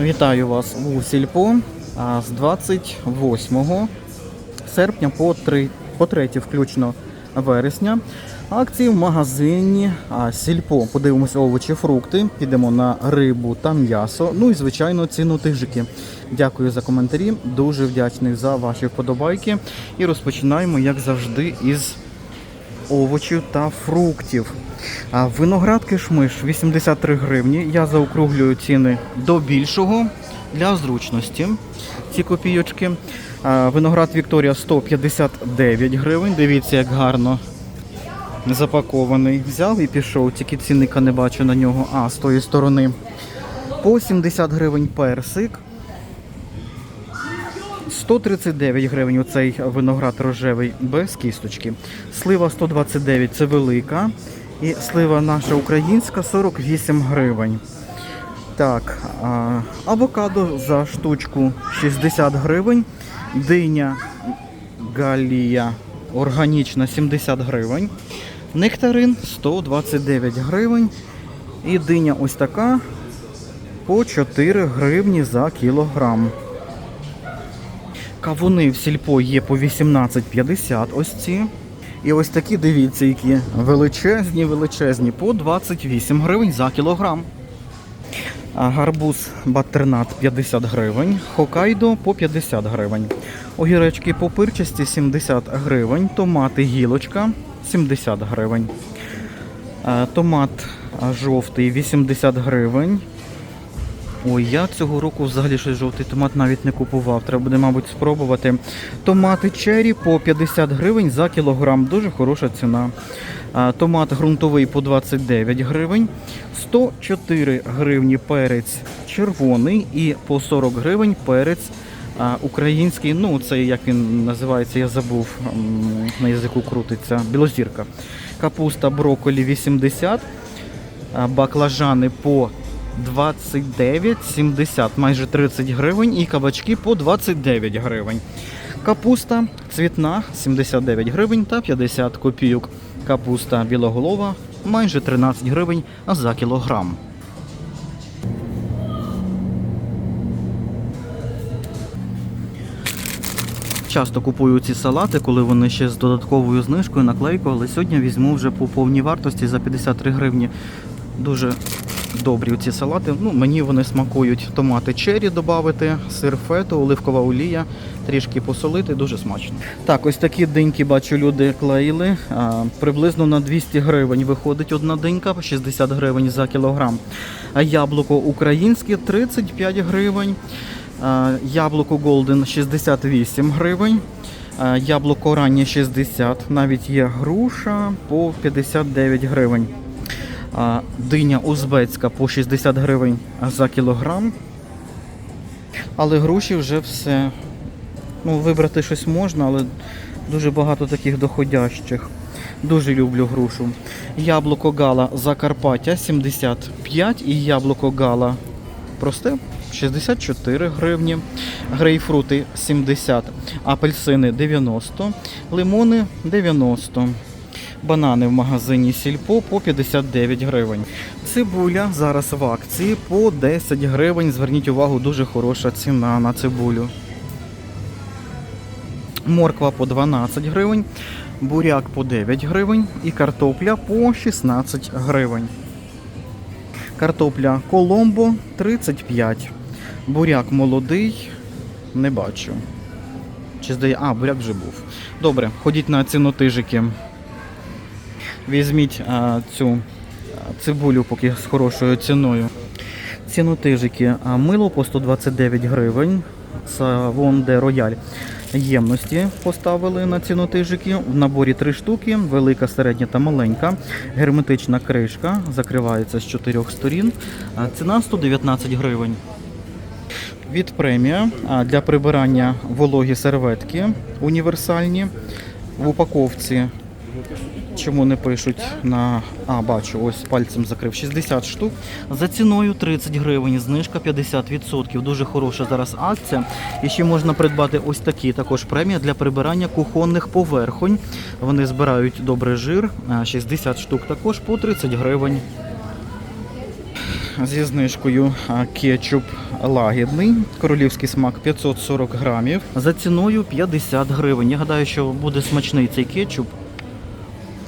Вітаю вас у Сільпо з 28 серпня по 3, по 3 включно вересня. Акції в магазині Сільпо. Подивимося овочі, фрукти, підемо на рибу та м'ясо. Ну і звичайно ціну тижики. Дякую за коментарі. Дуже вдячний за ваші вподобайки. І розпочинаємо, як завжди, із овочів та фруктів. Виноград кишмиш 83 гривні. Я заокруглюю ціни до більшого для зручності. Ці копійочки. Виноград Вікторія 159 гривень. Дивіться, як гарно запакований. Взяв і пішов, тільки цінника не бачу на нього. А, з тої сторони. По 70 гривень персик. 139 гривень оцей виноград рожевий без кісточки. Слива 129 це велика. І слива наша українська 48 гривень. Так, авокадо за штучку 60 гривень. Диня Галія органічна 70 гривень. Нектарин 129 гривень. І диня ось така по 4 гривні за кілограм. Кавуни в сільпо є по 18,50 ось ці. І ось такі, дивіться, які величезні, величезні, по 28 гривень за кілограм. Гарбуз батернат 50 гривень, хокайдо по 50 гривень. Огірочки попирчасті 70 гривень, томати гілочка 70 гривень. А, Томат жовтий 80 гривень. Ой, я цього року взагалі щось жовтий томат навіть не купував. Треба буде, мабуть, спробувати. Томати черрі по 50 гривень за кілограм. Дуже хороша ціна. Томат ґрунтовий по 29 гривень. 104 гривні перець червоний і по 40 гривень перець український. Ну, це як він називається, я забув, на язику крутиться. Білозірка. Капуста брокколі 80 баклажани по 29,70, майже 30 гривень, і кабачки по 29 гривень. Капуста цвітна 79 гривень та 50 копійок. Капуста білоголова майже 13 гривень за кілограм. Часто купую ці салати, коли вони ще з додатковою знижкою, наклейкою, але сьогодні візьму вже по повній вартості за 53 гривні. Дуже добрі ці салати. Ну, мені вони смакують томати черрі додати, сир фету, оливкова олія, трішки посолити, дуже смачно. Так, ось такі диньки бачу, люди клеїли. А, приблизно на 200 гривень виходить одна динька, 60 гривень за кілограм. А яблуко українське 35 гривень. А, Яблуко Golden 68 гривень. Яблуко раннє 60, навіть є груша по 59 гривень. Диня узбецька по 60 гривень за кілограм. Але груші вже все. Ну, вибрати щось можна, але дуже багато таких доходящих. Дуже люблю грушу. Яблуко Гала Закарпаття 75 і яблуко Гала просте 64 гривні. Грейпфрути 70, апельсини 90, лимони 90. Банани в магазині Сільпо по 59 гривень. Цибуля зараз в акції по 10 гривень. Зверніть увагу, дуже хороша ціна на цибулю. Морква по 12 гривень, буряк по 9 гривень і картопля по 16 гривень. Картопля Коломбо 35. Буряк молодий. Не бачу. Чи здає. А, буряк вже був. Добре, ходіть на цінотижики. Візьміть а, цю цибулю поки з хорошою ціною. Цінотижики. Мило по 129 гривень. Савон де рояль. Ємності поставили на цінотижики. В наборі три штуки, велика, середня та маленька. Герметична кришка закривається з чотирьох сторін. Ціна 119 гривень. Від премія для прибирання вологі серветки універсальні в упаковці. Чому не пишуть на. А, бачу, ось пальцем закрив 60 штук. За ціною 30 гривень, знижка 50%. Дуже хороша зараз акція. І ще можна придбати ось такі також премія для прибирання кухонних поверхонь. Вони збирають добрий жир. 60 штук також по 30 гривень. зі знижкою кетчуп лагідний, королівський смак 540 грамів за ціною 50 гривень. Я гадаю, що буде смачний цей кетчуп.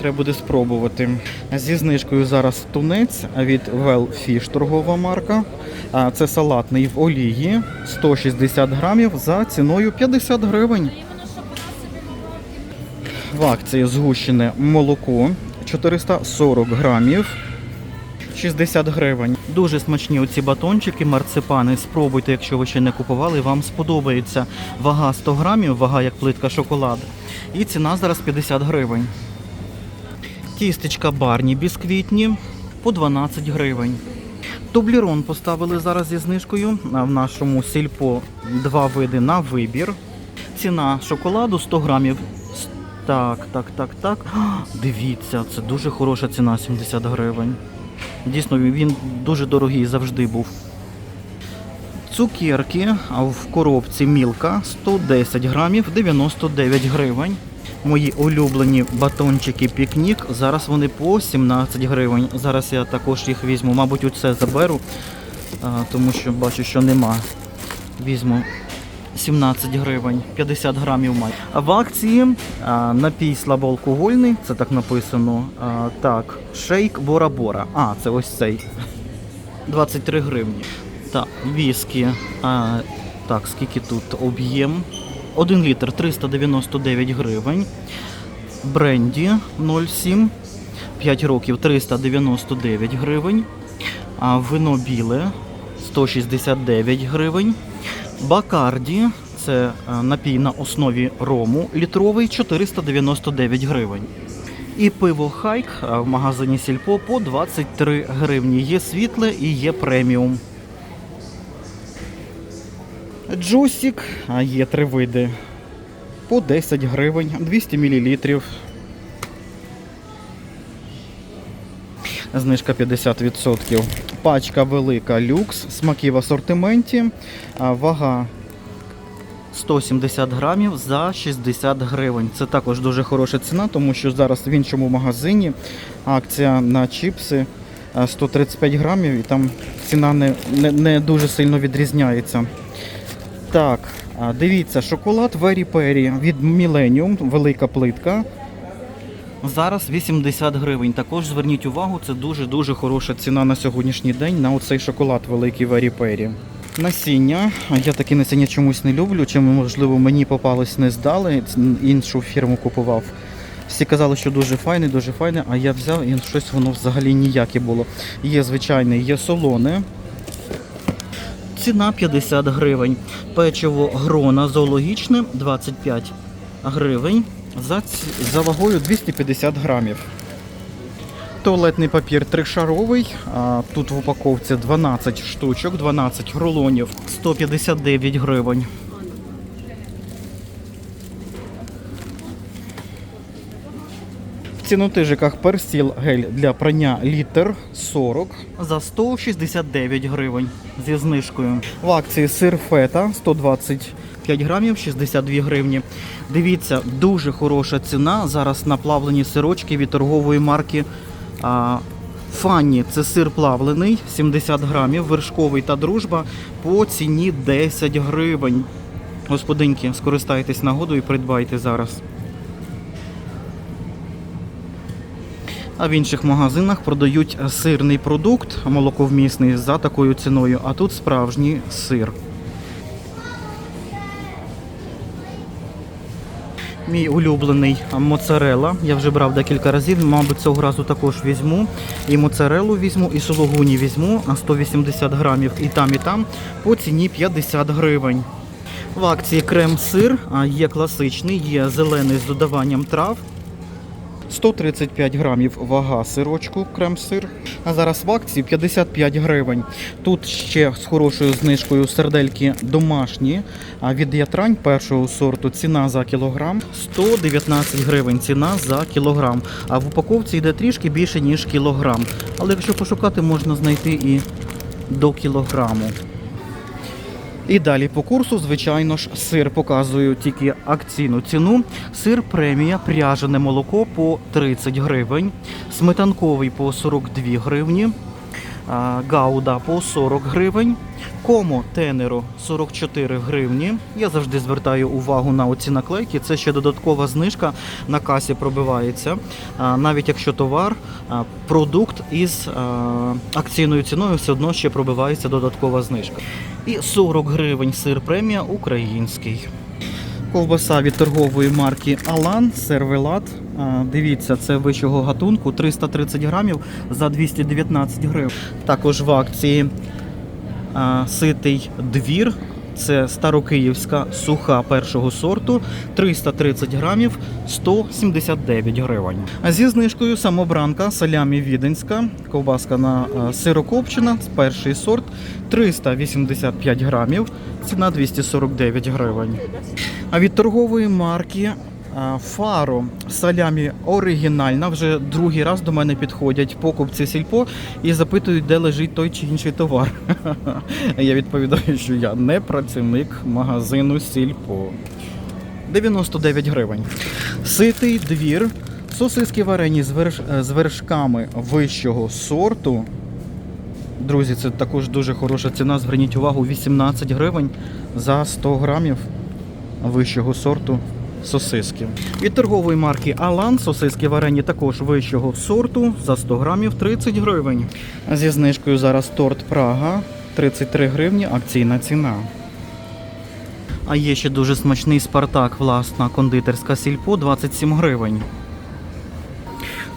Треба буде спробувати. Зі знижкою зараз тунець від Well Fish торгова марка. Це салатний в олії 160 грамів за ціною 50 гривень. В акції згущене молоко 440 грамів. 60 гривень. Дуже смачні оці батончики, марципани. Спробуйте, якщо ви ще не купували, вам сподобається. Вага 100 грамів, вага як плитка шоколаду. І ціна зараз 50 гривень. Тістечка барні бісквітні по 12 гривень. Тублірон поставили зараз зі знижкою. В нашому сільпо два види на вибір. Ціна шоколаду 100 грамів. Так, так, так, так. Дивіться, це дуже хороша ціна 70 гривень. Дійсно, він дуже дорогий завжди був. Цукерки в коробці мілка 110 грамів 99 гривень. Мої улюблені батончики пікнік. Зараз вони по 17 гривень. Зараз я також їх візьму. Мабуть, оце заберу, тому що бачу, що нема. Візьму 17 гривень, 50 грамів май. А в акції напій слабоалкогольний, це так написано. Так, шейк Бора-Бора. А, це ось цей. 23 гривні. Так, віскі. Так, скільки тут об'єм? 1 літр 399 гривень. Бренді 0,7. 5 років 399 гривень. А вино біле 169 гривень. Бакарді це е, напій на основі рому літровий 499 гривень. І пиво Хайк в магазині Сільпо по 23 гривні. Є світле і є преміум. Джусік, а є три види. По 10 гривень, 200 мл. Знижка 50%. Пачка велика люкс, смаки в асортименті. Вага 170 грамів за 60 гривень. Це також дуже хороша ціна, тому що зараз в іншому магазині акція на чіпси 135 грамів і там ціна не, не, не дуже сильно відрізняється. Так, дивіться, шоколад Very Perry від Millennium, велика плитка. Зараз 80 гривень. Також зверніть увагу, це дуже-дуже хороша ціна на сьогоднішній день на оцей шоколад великий Very Perry. Насіння. Я таке насіння чомусь не люблю, чи можливо мені попалось не здали, іншу фірму купував. Всі казали, що дуже файне, дуже файне, а я взяв і щось воно взагалі ніяке було. Є звичайне, є солоне. Ціна 50 гривень. Печиво грона зоологічне 25 гривень. За, за вагою 250 грамів. Туалетний папір тришаровий. А, тут в упаковці 12 штучок, 12 рулонів, 159 гривень. В цінотижиках персіл гель для прання літр 40 за 169 гривень зі знижкою. В акції сир фета 125 грамів 62 гривні. Дивіться, дуже хороша ціна зараз на плавлені сирочки від торгової марки а, Фанні. Це сир плавлений 70 грамів, вершковий та дружба по ціні 10 гривень. Господинки, скористайтесь нагодою і придбайте зараз. А в інших магазинах продають сирний продукт, молоковмісний за такою ціною, а тут справжній сир. Мій улюблений моцарела. Я вже брав декілька разів, мабуть, цього разу також візьму. І моцарелу візьму, і сологуні візьму на 180 грамів і там, і там по ціні 50 гривень. В акції крем-сир є класичний, є зелений з додаванням трав. 135 грамів вага сирочку, крем-сир. А зараз в акції 55 гривень. Тут ще з хорошою знижкою сердельки домашні а від ятрань першого сорту. Ціна за кілограм 119 гривень. Ціна за кілограм. А в упаковці йде трішки більше, ніж кілограм. Але якщо пошукати, можна знайти і до кілограму. І далі по курсу, звичайно ж, сир показую тільки акційну ціну. Сир премія, пряжене молоко по 30 гривень, сметанковий по 42 гривні, Гауда по 40 гривень. Комо Тенеро 44 гривні. Я завжди звертаю увагу на оці наклейки. Це ще додаткова знижка на касі пробивається. Навіть якщо товар, продукт із акційною ціною все одно ще пробивається додаткова знижка. І 40 гривень сир премія український. Ковбаса від торгової марки Алан, сервелат. Дивіться, це вищого гатунку 330 грамів за 219 гривень. Також в акції ситий двір. Це старокиївська суха першого сорту 330 грамів 179 гривень. А зі знижкою самобранка салямі віденська, ковбаска на сирокопчина, перший сорт 385 грамів, ціна 249 гривень. А від торгової марки а, Фаро салямі оригінальна. Вже другий раз до мене підходять покупці сільпо і запитують, де лежить той чи інший товар. Я відповідаю, що я не працівник магазину сільпо. 99 гривень. Ситий двір. Сосиски варені з, верш... е, з вершками вищого сорту. Друзі, це також дуже хороша ціна. Зверніть увагу, 18 гривень за 100 грамів вищого сорту сосиски. Від торгової марки Алан сосиски варені також вищого сорту за 100 грамів 30 гривень. Зі знижкою зараз торт Прага 33 гривні, акційна ціна. А є ще дуже смачний Спартак, власна кондитерська сільпо 27 гривень.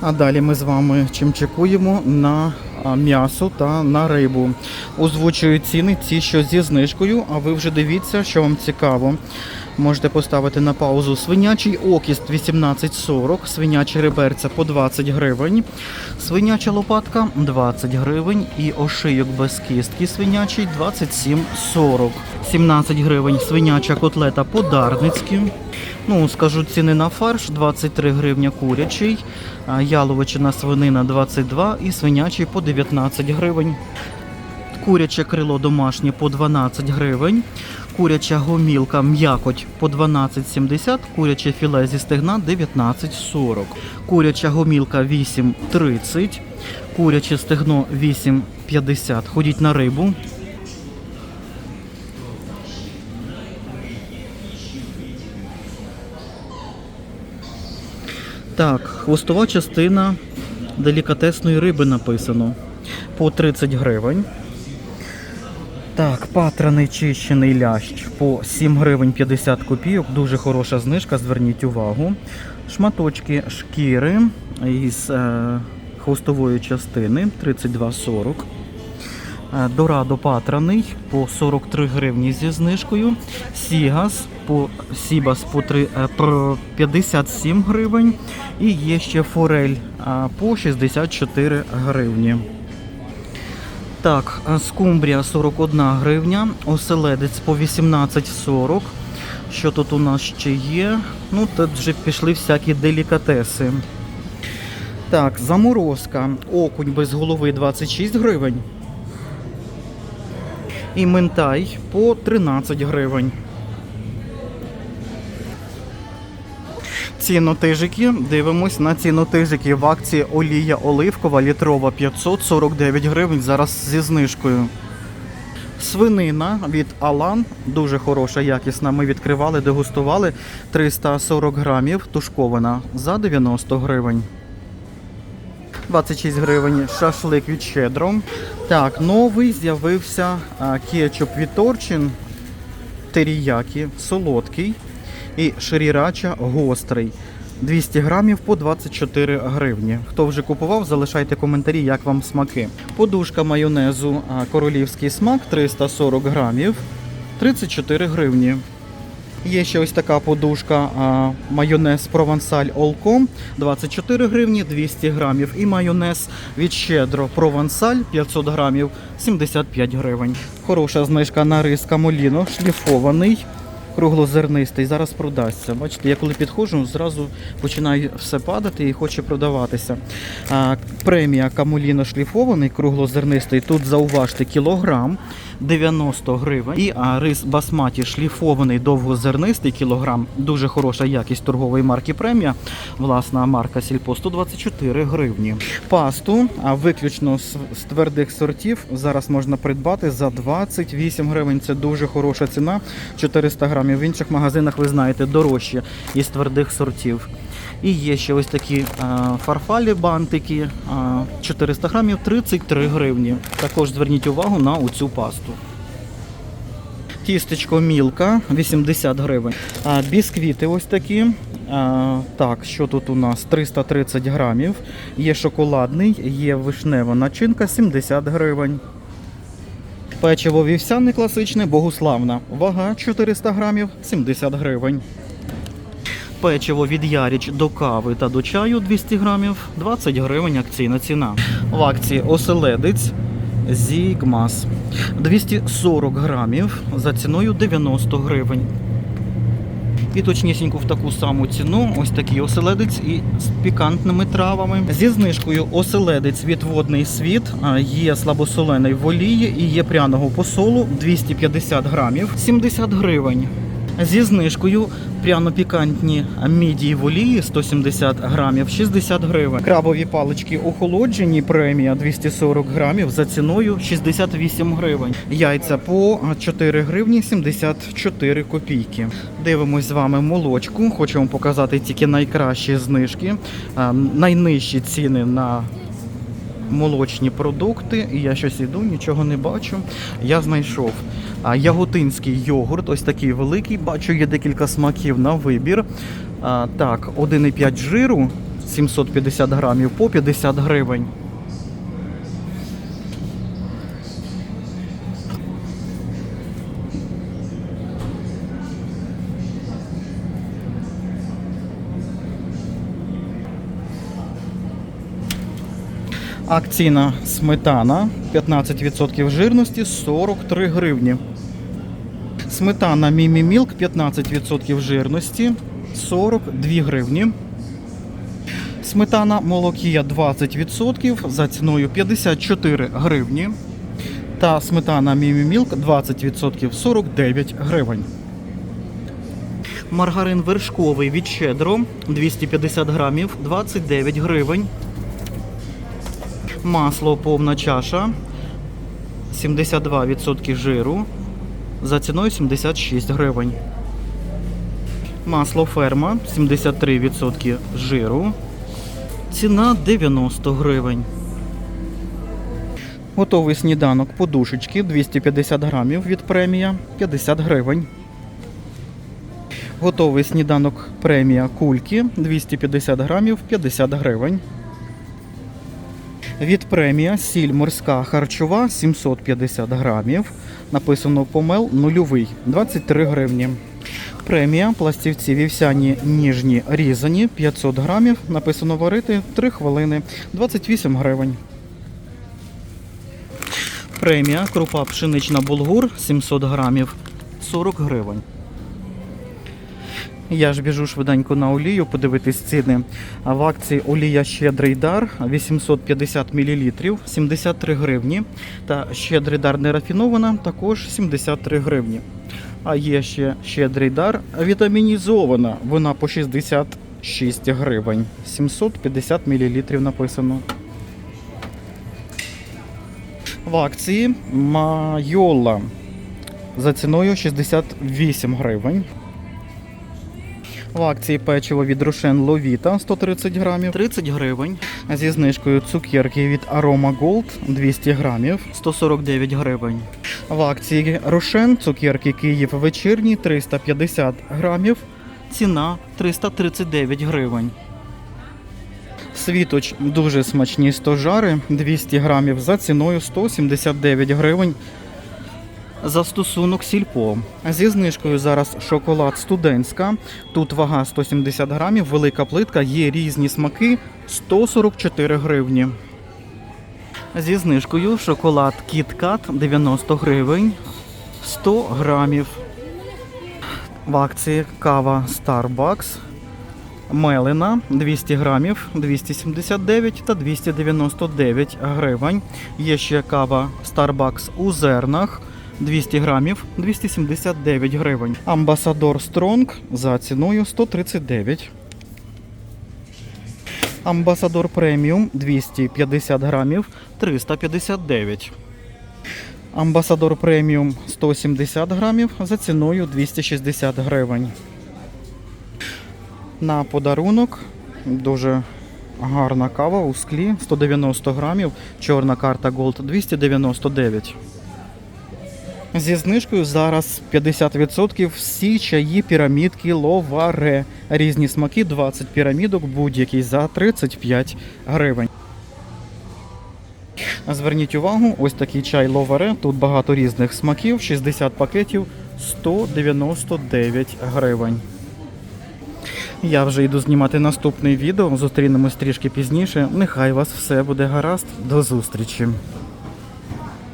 А далі ми з вами чимчикуємо на м'ясо та на рибу. Озвучую ціни, ці, що зі знижкою, а ви вже дивіться, що вам цікаво. Можете поставити на паузу свинячий окіст 18,40, свинячі реберця по 20 гривень, свиняча лопатка 20 гривень і ошийок без кістки свинячий 27,40. 17 гривень свиняча котлета подарницькі. Ну, скажу ціни на фарш 23 гривня курячий, яловичина свинина 22 і свинячий по 19 гривень. Куряче крило домашнє по 12 гривень. Куряча гомілка м'якоть по 12,70, куряче філе зі стегна 19,40. Куряча гомілка 8,30, куряче стегно 8,50. Ходіть на рибу. Так, хвостова частина делікатесної риби написано по 30 гривень. Так, патраний чищений лящ по 7 гривень 50 копійок. Дуже хороша знижка, зверніть увагу. Шматочки шкіри із е, хвостової частини 32,40. Е, Дорадо патраний по 43 гривні зі знижкою. Сігас по Сібас по три- е, про 57 гривень. І є ще форель а, по 64 гривні. Так, скумбрія 41 гривня, оселедець по 18,40. Що тут у нас ще є? Ну, тут вже пішли всякі делікатеси. Так, заморозка. Окунь без голови 26 гривень. І ментай по 13 гривень. Цінотижики. Дивимось на цінотижики в акції олія оливкова літрова 549 гривень. Зараз зі знижкою. Свинина від Алан, дуже хороша, якісна. Ми відкривали, дегустували 340 грамів, тушкована за 90 гривень. 26 гривень шашлик від щедро. Так, новий з'явився кетчуп від Торчин. Теріякі, солодкий і ширірача гострий. 200 грамів по 24 гривні. Хто вже купував, залишайте коментарі, як вам смаки. Подушка майонезу королівський смак 340 грамів, 34 гривні. Є ще ось така подушка а, майонез провансаль Олком 24 гривні 200 грамів. І майонез від щедро провансаль 500 грамів 75 гривень. Хороша знижка на рис камоліно, шліфований, круглозернистий. Зараз продасться. Бачите, я коли підходжу, зразу починає все падати і хоче продаватися. А, премія камуліно шліфований, круглозернистий. Тут зауважте кілограм 90 гривень. І рис басматі шліфований довгозернистий кілограм. Дуже хороша якість торгової марки премія. Власна марка Сільпо 124 гривні. Пасту, а виключно з твердих сортів, зараз можна придбати за 28 гривень. Це дуже хороша ціна. 400 грамів. В інших магазинах ви знаєте дорожче із твердих сортів. І є ще ось такі а, фарфалі бантики. А, 400 грамів 33 гривні. Також зверніть увагу на оцю пасту. Тістечко мілка 80 гривень. Бісквіти ось такі. А, так, що тут у нас? 330 грамів. Є шоколадний, є вишнева начинка 70 гривень. Печиво вівсяне класичне, богуславна. Вага 400 грамів 70 гривень. Печиво від Яріч до кави та до чаю 200 грамів 20 гривень акційна ціна. В акції оселедець Зігмас 240 грамів за ціною 90 гривень. І точнісінько в таку саму ціну ось такий оселедець і з пікантними травами. Зі знижкою оселедець від водний світ є слабосолений в олії і є пряного посолу 250 грамів 70 гривень. Зі знижкою пряно-пікантні мідії в олії 170 грамів 60 гривень. Крабові палички охолоджені премія 240 грамів за ціною 68 гривень. Яйця по 4 гривні 74 копійки. Дивимось з вами молочку. Хочу вам показати тільки найкращі знижки, найнижчі ціни на молочні продукти. І я щось іду, нічого не бачу. Я знайшов яготинський йогурт, ось такий великий. Бачу, є декілька смаків на вибір. Так, 1,5 жиру 750 грамів по 50 гривень. Акційна сметана 15% жирності 43 гривні. Сметана Мімі Мілк 15% жирності 42 гривні. Сметана Молокія 20% за ціною 54 гривні. Та сметана Мімі Мілк 20% 49 гривень. Маргарин вершковий від Щедро 250 грамів 29 гривень. Масло повна чаша 72% жиру за ціною 76 гривень. Масло ферма 73% жиру. Ціна 90 гривень. Готовий сніданок подушечки 250 грамів від премія 50 гривень. Готовий сніданок премія кульки 250 грамів 50 гривень. Від премія сіль морська харчова 750 грамів. Написано помел нульовий 23 гривні. Премія пластівці вівсяні ніжні різані 500 грамів. Написано варити 3 хвилини 28 гривень. Премія крупа пшенична булгур 700 грамів 40 гривень. Я ж біжу швиденько на олію, подивитись ціни. В акції олія щедрий дар 850 мл 73 гривні. Та щедрий дар нерафінована також 73 гривні. А є ще щедрий дар вітамінізована. Вона по 66 гривень. 750 мл написано. В акції майола за ціною 68 гривень. В акції печиво від Рошен Ловіта 130 грамів 30 гривень. Зі знижкою цукерки від Aroma Gold 200 грамів 149 гривень. В акції Рошен цукерки Київ вечірні 350 грамів. Ціна 339 гривень. Світоч дуже смачні стожари 200 грамів за ціною 179 гривень за стосунок сільпо. Зі знижкою зараз шоколад студентська. Тут вага 170 грамів, велика плитка, є різні смаки 144 гривні. Зі знижкою шоколад KitKat 90 гривень 100 грамів. В акції кава Starbucks. Мелина 200 грамів 279 та 299 гривень. Є ще кава Starbucks у зернах 200 грамів 279 гривень. Амбасадор Стронг за ціною 139. Амбасадор преміум 250 грамів 359. Амбасадор преміум 170 грамів за ціною 260 гривень. На подарунок дуже гарна кава у склі 190 грамів. Чорна карта Gold 299. Зі знижкою зараз 50% всі чаї пірамідки Ловаре. Різні смаки 20 пірамідок, будь-який за 35 гривень. Зверніть увагу, ось такий чай Ловаре. Тут багато різних смаків, 60 пакетів 199 гривень. Я вже йду знімати наступне відео. Зустрінемось трішки пізніше. Нехай вас все буде гаразд. До зустрічі.